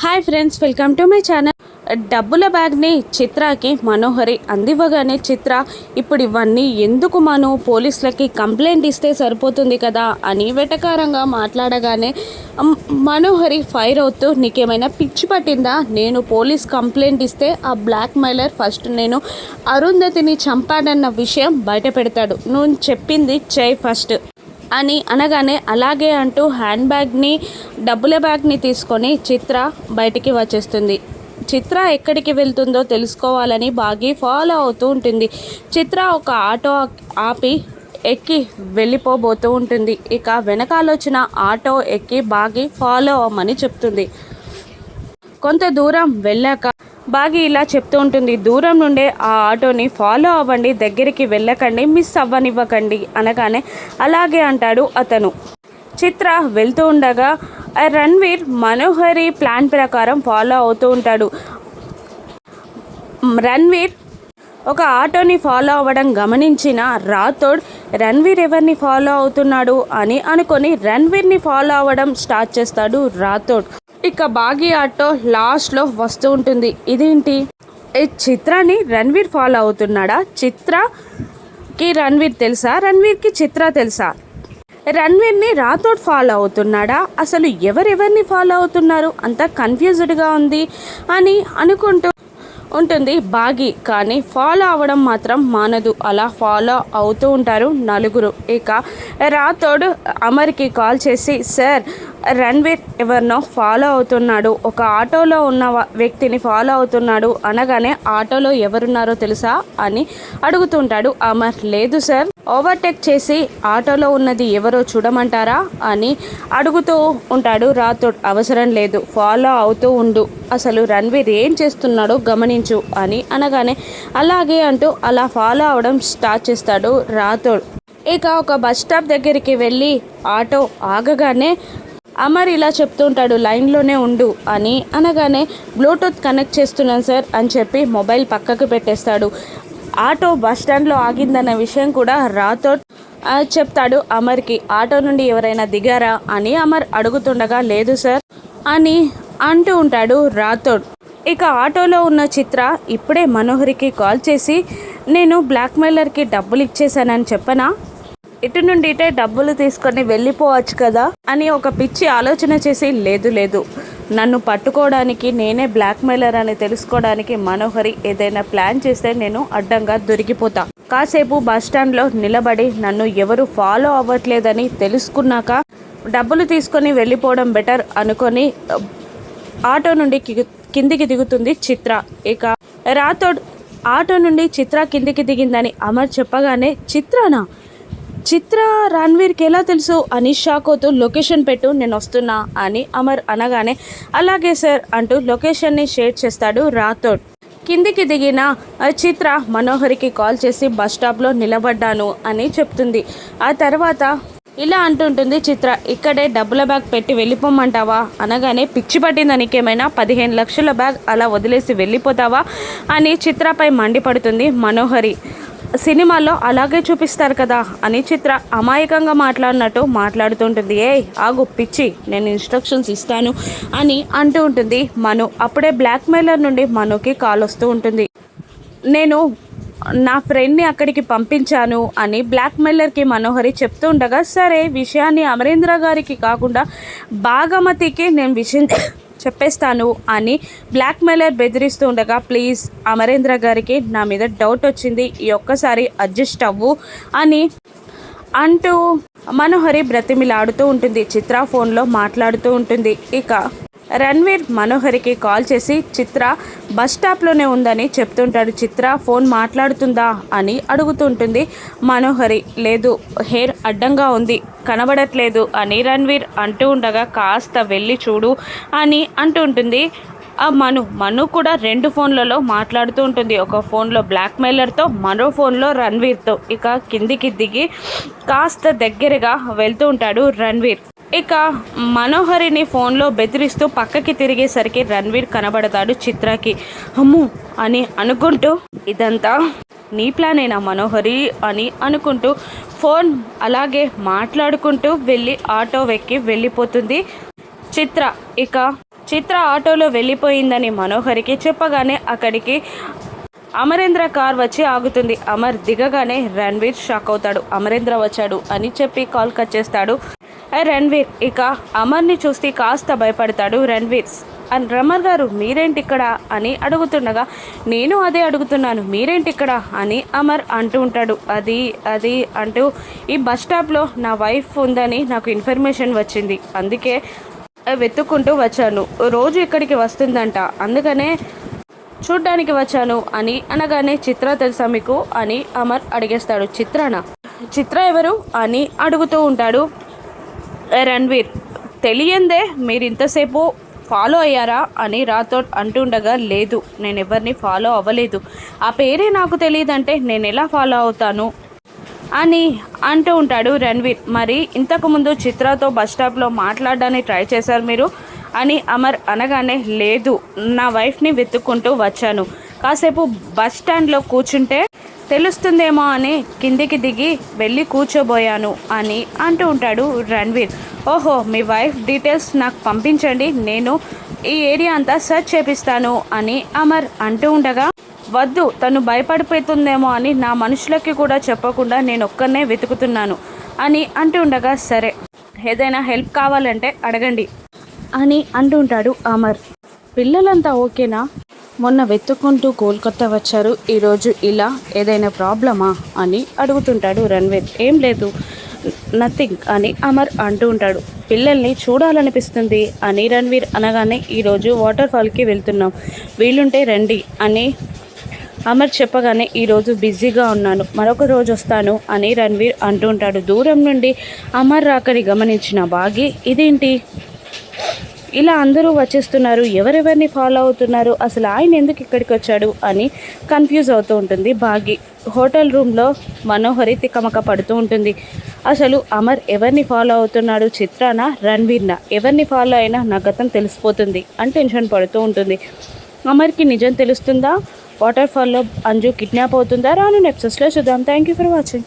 Hi friends welcome to my channel డబ్బుల బ్యాగ్ని చిత్రకి మనోహరి అందివ్వగానే చిత్ర ఇప్పుడు ఇవన్నీ ఎందుకు మనం? పోలీసులకి కంప్లైంట్ ఇస్తే సరిపోతుంది కదా? అని వెటకారంగా మాట్లాడగానే మనోహరి ఫైర్ అవుతూ నీకేమైనా పిచ్చి పట్టిందా? నేను పోలీస్ కంప్లైంట్ ఇస్తే ఆ బ్లాక్ మైలర్ ఫస్ట్ నేను అరుంధతిని చంపాడన్న విషయం బయట పెడతాడు. నువ్వు చెప్పింది చేయి ఫస్ట్ అని అనగానే అలాగే అంటూ హ్యాండ్ బ్యాగ్ని డబ్బుల బ్యాగ్ని తీసుకొని చిత్ర బయటికి వచ్చేస్తుంది. చిత్ర ఎక్కడికి వెళ్తుందో తెలుసుకోవాలని బాగి ఫాలో అవుతూ ఉంటుంది. చిత్ర ఒక ఆటో ఆపి ఎక్కి వెళ్ళిపోబోతూ ఉంటుంది. ఇక వెనకాలొచ్చిన ఆటో ఎక్కి బాగి ఫాలో అవ్వమని చెప్తుంది. కొంత దూరం వెళ్ళాక బాగి ఇలా చెప్తూ ఉంటుంది దూరం నుండే ఆ ఆటోని ఫాలో అవ్వండి దగ్గరికి వెళ్ళకండి మిస్ అవ్వనివ్వకండి అనగానే అలాగే అంటాడు అతను. చిత్ర వెళ్తూ ఉండగా ఆ రణ్వీర్ మనోహరి ప్లాన్ ప్రకారం ఫాలో అవుతూ ఉంటాడు. రణ్వీర్ ఒక ఆటోని ఫాలో అవ్వడం గమనించిన రాథోడ్ రణ్వీర్ ఎవరిని ఫాలో అవుతున్నాడు? అని అనుకొని రణ్వీర్ని ఫాలో అవ్వడం స్టార్ట్ చేస్తాడు రాథోడ్. ఇక బాగి ఆటో లాస్ట్లో వస్తూ ఉంటుంది. ఇదేంటి? ఈ చిత్రాన్ని రణ్వీర్ ఫాలో అవుతున్నాడా? చిత్రకి రణ్వీర్ తెలుసా? రణ్వీర్కి చిత్ర తెలుసా? రణ్వీర్ని రాథోడ్ ఫాలో అవుతున్నాడా? అసలు ఎవరెవరిని ఫాలో అవుతున్నారు? అంత కన్ఫ్యూజ్డ్గా ఉంది అని అనుకుంటూ ఉంటుంది బాగి. కానీ ఫాలో అవ్వడం మాత్రం మానదు. అలా ఫాలో అవుతూ ఉంటారు నలుగురు. ఇక రాథోడ్ అమర్కి కాల్ చేసి సార్ రణ్వీర్ ఎవరినో ఫాలో అవుతున్నాడు. ఒక ఆటోలో ఉన్న వ్యక్తిని ఫాలో అవుతున్నాడు. అనగానే ఆటోలో ఎవరున్నారో తెలుసా అని అడుగుతుంటాడు. అమర్ లేదు సార్. ఓవర్టేక్ చేసి ఆటోలో ఉన్నది ఎవరో చూడమంటారా అని అడుగుతూ ఉంటాడు. రాథోడ్ అవసరం లేదు. ఫాలో అవుతూ ఉండు. అసలు రణ్వీర్ ఏం చేస్తున్నాడో గమనించు అని అనగానే అలాగే అంటూ అలా ఫాలో అవడం స్టార్ట్ చేస్తాడు రాథోడ్. ఇక ఒక బస్ స్టాప్ దగ్గరికి వెళ్ళి ఆటో ఆగగానే అమర్ ఇలా చెప్తుంటాడు లైన్లోనే ఉండు అని. అనగానే బ్లూటూత్ కనెక్ట్ చేస్తున్నాను సార్ అని చెప్పి మొబైల్ పక్కకు పెట్టేస్తాడు. ఆటో బస్ స్టాండ్లో ఆగిందన్న విషయం కూడా రాతో చెప్తాడు అమర్కి. ఆటో నుండి ఎవరైనా దిగారా? అని అమర్ అడుగుతుండగా లేదు సార్ అని అంటూ ఉంటాడు రాథోడ్ ఇక ఆటోలో ఉన్న చిత్ర ఇప్పుడే మనోహరికి కాల్ చేసి నేను బ్లాక్మెయిలర్కి డబ్బులు ఇచ్చేసానని చెప్పనా? ఇటు నుండి ఇటే డబ్బులు తీసుకొని వెళ్ళిపోవచ్చు కదా అని ఒక పిచ్చి ఆలోచన చేసి లేదు లేదు. నన్ను పట్టుకోవడానికి నేనే బ్లాక్మెయిలర్ అని తెలుసుకోవడానికి మనోహరి ఏదైనా ప్లాన్ చేస్తే నేను అడ్డంగా దొరికిపోతా. కాసేపు బస్ స్టాండ్లో నిలబడి నన్ను ఎవరు ఫాలో అవ్వట్లేదని తెలుసుకున్నాక డబ్బులు తీసుకొని వెళ్ళిపోవడం బెటర్ అనుకొని ఆటో నుండి కిందికి దిగుతుంది చిత్ర. ఇక రాథోడ్ ఆటో నుండి చిత్ర కిందికి దిగిందని అమర్ చెప్పగానే చిత్రనా? చిత్ర రణ్వీర్కి ఎలా తెలుసు? అని షాకోతో లొకేషన్ పెట్టు నేను వస్తున్నా అని అమర్ అనగానే అలాగే సార్ అంటూ లొకేషన్ని షేర్ చేస్తాడు రాథోడ్. కిందికి దిగిన ఆ చిత్ర మనోహరికి కాల్ చేసి బస్ స్టాప్లో నిలబడ్డాను అని చెప్తుంది. ఆ తర్వాత ఇలా అంటుంటుంది చిత్ర ఇక్కడే డబ్బుల బ్యాగ్ పెట్టి వెళ్ళిపోమంటావా? అనగానే పిచ్చి పట్టిందా నీకేమైనా? పదిహేను లక్షల బ్యాగ్ అలా వదిలేసి వెళ్ళిపోతావా? అని చిత్రపై మండిపడుతుంది మనోహరి. సినిమాలో అలాగే చూపిస్తారు కదా అని చిత్ర అమాయకంగా మాట్లాడినట్టు మాట్లాడుతుంటుంది. ఏ ఆగు పిచ్చి నేను ఇన్స్ట్రక్షన్స్ ఇస్తాను అని అంటూ ఉంటుంది మను. అప్పుడే బ్లాక్మెయిలర్ నుండి మనుకి కాల్ వస్తూ ఉంటుంది. నేను నా ఫ్రెండ్ని అక్కడికి పంపించాను అని బ్లాక్మెయిలర్కి మనోహరి చెప్తూ ఉండగా సరే విషయాన్ని అమరేంద్ర గారికి కాకుండా భాగమతికి నేను విషయం చెప్పేస్తాను అని బ్లాక్మెయిలర్ బెదిరిస్తూ ఉండగా ప్లీజ్ అమరేంద్ర గారికి నా మీద డౌట్ వచ్చింది. ఈ ఒక్కసారి అడ్జస్ట్ అవ్వు అని అంటూ మనోహరి బ్రతిమిలాడుతూ ఉంటుంది. చిత్ర ఫోన్లో మాట్లాడుతూ ఉంటుంది. ఇక రణ్వీర్ మనోహరికి కాల్ చేసి చిత్ర బస్ స్టాప్లోనే ఉందని చెప్తుంటాడు చిత్ర ఫోన్ మాట్లాడుతుందా? అని అడుగుతుంటుంది మనోహరి. లేదు హెయిర్ అడ్డంగా ఉంది కనబడట్లేదు అని రణ్వీర్ అంటూ ఉండగా కాస్త వెళ్ళి చూడు అని అంటూ ఉంటుంది. ఆ మను మను కూడా రెండు ఫోన్లలో మాట్లాడుతూ ఉంటుంది. ఒక ఫోన్లో బ్లాక్మెయిలర్తో మరో ఫోన్లో రణ్వీర్తో. ఇక కిందికి దిగి కాస్త దగ్గరగా వెళ్తూ ఉంటాడు రణ్వీర్. ఇక మనోహరిని ఫోన్లో బెదిరిస్తూ పక్కకి తిరిగేసరికి రణ్వీర్ కనబడతాడు చిత్రకి. అమ్ము అని అనుకుంటూ ఇదంతా నీ ప్లానేనా మనోహరి? అని అనుకుంటూ ఫోన్ అలాగే మాట్లాడుకుంటూ వెళ్ళి ఆటో వెక్కి వెళ్ళిపోతుంది చిత్ర. ఇక చిత్ర ఆటోలో వెళ్ళిపోయిందని మనోహరికి చెప్పగానే అక్కడికి అమరేంద్ర కార్ వచ్చి ఆగుతుంది. అమర్ దిగగానే రణ్వీర్ షాక్ అవుతాడు. అమరేంద్ర వచ్చాడు అని చెప్పి కాల్ కట్ చేస్తాడు రణ్వీర్ ఇక అమర్ని చూస్తే కాస్త భయపడతాడు రణ్వీర్. అండ్ రమర్ గారు మీరేంటి ఇక్కడ అని అడుగుతుండగా నేను అదే అడుగుతున్నాను మీరేంటి ఇక్కడ అని అమర్ అంటూ ఉంటాడు. అది అది అంటూ ఈ బస్ స్టాప్లో నా వైఫ్ ఉందని నాకు ఇన్ఫర్మేషన్ వచ్చింది. అందుకే వెతుక్కుంటూ వచ్చాను. రోజు ఇక్కడికి వస్తుందంట. అందుకనే చూడ్డానికి వచ్చాను అని అనగానే చిత్ర తెలుసా మీకు? అని అమర్ అడిగేస్తాడు. చిత్రనా? చిత్ర ఎవరు? అని అడుగుతూ ఉంటాడు. రణ్వీర్ తెలియందే మీరు ఇంతసేపు ఫాలో అయ్యారా అని రాతో అంటుండగా లేదు నేను ఎవరిని ఫాలో అవ్వలేదు. ఆ పేరే నాకు తెలియదంటే నేను ఎలా ఫాలో అవుతాను? అని అంటూ ఉంటాడు రణ్వీర్. మరి ఇంతకుముందు చిత్రతో బస్ స్టాప్లో మాట్లాడడానికి ట్రై చేశారు మీరు? అని అమర్ అనగానే లేదు నా వైఫ్ని వెతుక్కుంటూ వచ్చాను. కాసేపు బస్ స్టాండ్లో కూర్చుంటే తెలుస్తుందేమో అని కిందికి దిగి వెళ్ళి కూర్చోబోయాను అని అంటూ ఉంటాడు రణ్వీర్. ఓహో మీ వైఫ్ డీటెయిల్స్ నాకు పంపించండి నేను ఈ ఏరియా అంతా సెర్చ్ చేపిస్తాను అని అమర్ అంటూ ఉండగా వద్దు తను భయపడిపోతుందేమో అని నా మనుషులకి కూడా చెప్పకుండా నేను ఒక్కనే వెతుకుతున్నాను అని అంటూ ఉండగా సరే ఏదైనా హెల్ప్ కావాలంటే అడగండి అని అంటుంటాడు అమర్. పిల్లలంతా ఓకేనా? మొన్న వెతుక్కుంటూ కోల్కతా వచ్చారు. ఈరోజు ఇలా ఏదైనా ప్రాబ్లమా అని అడుగుతుంటాడు రణ్వీర్. ఏం లేదు నథింగ్ అని అమర్ అంటూ ఉంటాడు. పిల్లల్ని చూడాలనిపిస్తుంది అని రణ్వీర్ అనగానే ఈరోజు వాటర్ఫాల్కి వెళ్తున్నాం. వీలుంటే రండి అని అమర్ చెప్పగానే ఈరోజు బిజీగా ఉన్నాను. మరొక రోజు వస్తాను అని రణ్వీర్ అంటూ ఉంటాడు. దూరం నుండి అమర్ రాకని గమనించిన బాగి ఇదేంటి? ఇలా అందరూ వచ్చేస్తున్నారు ఎవరెవరిని ఫాలో అవుతున్నారు అసలు ఆయన ఎందుకు ఇక్కడికి వచ్చాడు అని కన్ఫ్యూజ్ అవుతూ ఉంటుంది. భాగి హోటల్ రూమ్లో మనోహరి తికమక పడుతూ ఉంటుంది. అసలు అమర్ ఎవరిని ఫాలో అవుతున్నాడు చిత్రాన రణ్వీర్న? ఎవరిని ఫాలో అయినా నా గతం తెలిసిపోతుంది అని టెన్షన్ పడుతూ ఉంటుంది. అమర్కి నిజం తెలుస్తుందా? వాటర్ ఫాల్లో అంజు కిడ్నాప్ అవుతుందా? రాను నెప్సెస్లో చూద్దాం. Thank you for watching